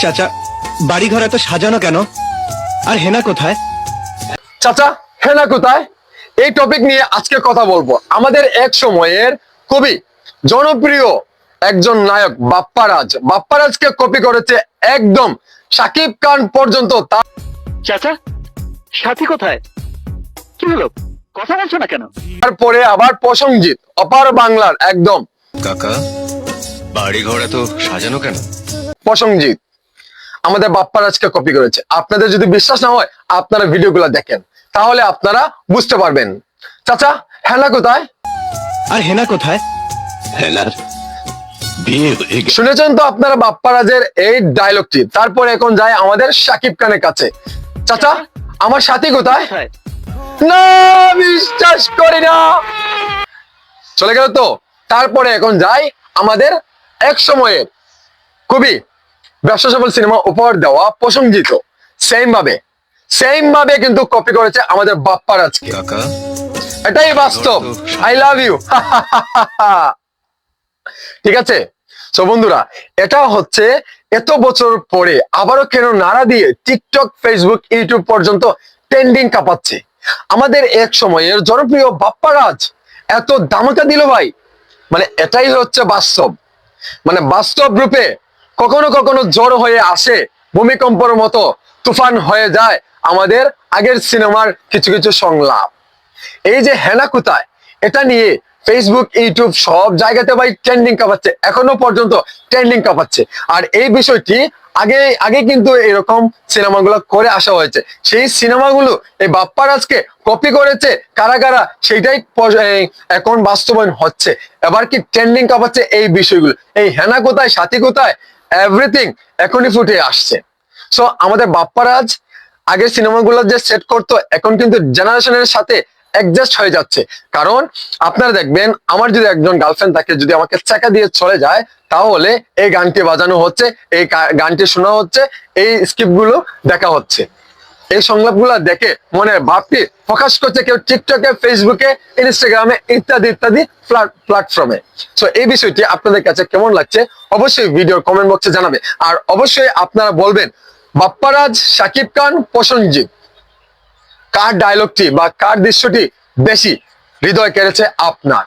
চাচা বাড়ি ঘর এত সাজানো কেন? আর হেনা কোথায়? চাচা হেনা কোথায়? এই টপিক নিয়ে আজকে কথা বলব। আমাদের এক সময়ের কবি জনপ্রিয় একজন নায়ক বাপ্পারাজ। বাপ্পারাজকে কপি করেছে একদম সাকিব খান পর্যন্ত। তার চাচা সাথী কোথায়? কি হলো? কথা বলছো না কেন? তারপরে আবার প্রসঙ্গজিৎ অপার বাংলার একদম। কাকা বাড়ি ঘর এত সাজানো কেন? প্রসঙ্গজিৎ আমাদের বাপ্পারাজকে কপি করেছে। আপনাদের যদি বিশ্বাস না হয় আপনারা ভিডিওগুলো দেখেন। তাহলে আপনারা বুঝতে পারবেন। চাচা হেনা কোথায়? আর হেনা কোথায়? গেছে। শুনেছেন তো আপনারা বাপ্পারাজের এই ডায়লগটি তারপরে এখন যায় আমাদের সাকিব খানের কাছে। চাচা আমার সাথী কোথায়? না বিশ্বাস করি না। চলে গেল তো। তারপরে এখন যাই আমাদের এক সময়ের খুবই ব্যবসা সফল সিনেমা উপহার দেওয়া প্রসঙ্গিত। সেম ভাবে সেম ভাবে কিন্তু কপি করেছে আমাদের বাপ্পারাজকে কাকা। এটাই বাস্তব। আই লাভ ইউ ঠিক আছে? তো বন্ধুরা এটা হচ্ছে এত বছর পরে আবারও কেন নাড়া দিয়ে টিকটক ফেসবুক ইউটিউব পর্যন্ত ট্রেন্ডিং কাঁপাচ্ছে। আমাদের এক সময়ের জনপ্রিয় বাপ্পারাজ এত দামাকা দিল ভাই। মানে এটাই হচ্ছে বাস্তব। মানে বাস্তব রূপে কখনো কখনো জ্বর হয়ে আসে, ভূমিকম্পর মতো তুফান হয়ে যায় আমাদের আগের সিনেমার কিছু কিছু সংলাপ। এই যে হেনা কোথায় এটা নিয়ে ফেসবুক ইউটিউব সব জায়গাতে ভাই ট্রেন্ডিং কাঁপাচ্ছে, এখনও পর্যন্ত ট্রেন্ডিং কাঁপাচ্ছে। আর এই বিষয়টি আগে আগে কিন্তু এরকম সিনেমাগুলো করে আসা হয়েছে। সেই সিনেমাগুলো এই বাপ্পারাজকে কপি করেছে, কারা কারা, সেইটাই এখন বাস্তবায়ন হচ্ছে। এবার কি ট্রেন্ডিং কাঁপাচ্ছে এই বিষয়গুলো। এই হেনা কোথায় সাথী কোথায় এভরিথিং এখনই ফুটে আসছে। সো আমাদের বাপ্পারাজ আগে সিনেমাগুলো যে সেট করতো, এখন কিন্তু জেনারেশনের সাথে অ্যাডজাস্ট হয়ে যাচ্ছে। কারণ, আপনারা দেখবেন, আমার যদি একজন গার্লফ্রেন্ড থাকে, যদি আমাকে চাকা দিয়ে চলে যায়, তাহলে এই গানটি বাজানো হচ্ছে, এই গানটি শোনা হচ্ছে, এই স্ক্রিপ্টগুলো দেখা হচ্ছে। এই সংলাপগুলো দেখে মনের ভাবটি প্রকাশ করছে কেউ টিকটকে ফেসবুকে ইনস্টাগ্রামে ইত্যাদি ইত্যাদি প্ল্যাটফর্মে সো এই বিষয়টি আপনাদের কাছে কেমন লাগছে অবশ্যই ভিডিওর কমেন্ট বক্সে জানাবে। আর অবশ্যই আপনারা বলবেন, বাপ্পারাজ, সাকিব খান প্রসঞ্জিৎ কার ডায়লগটি বা কার দৃশ্যটি বেশি হৃদয় কেড়েছে আপনার?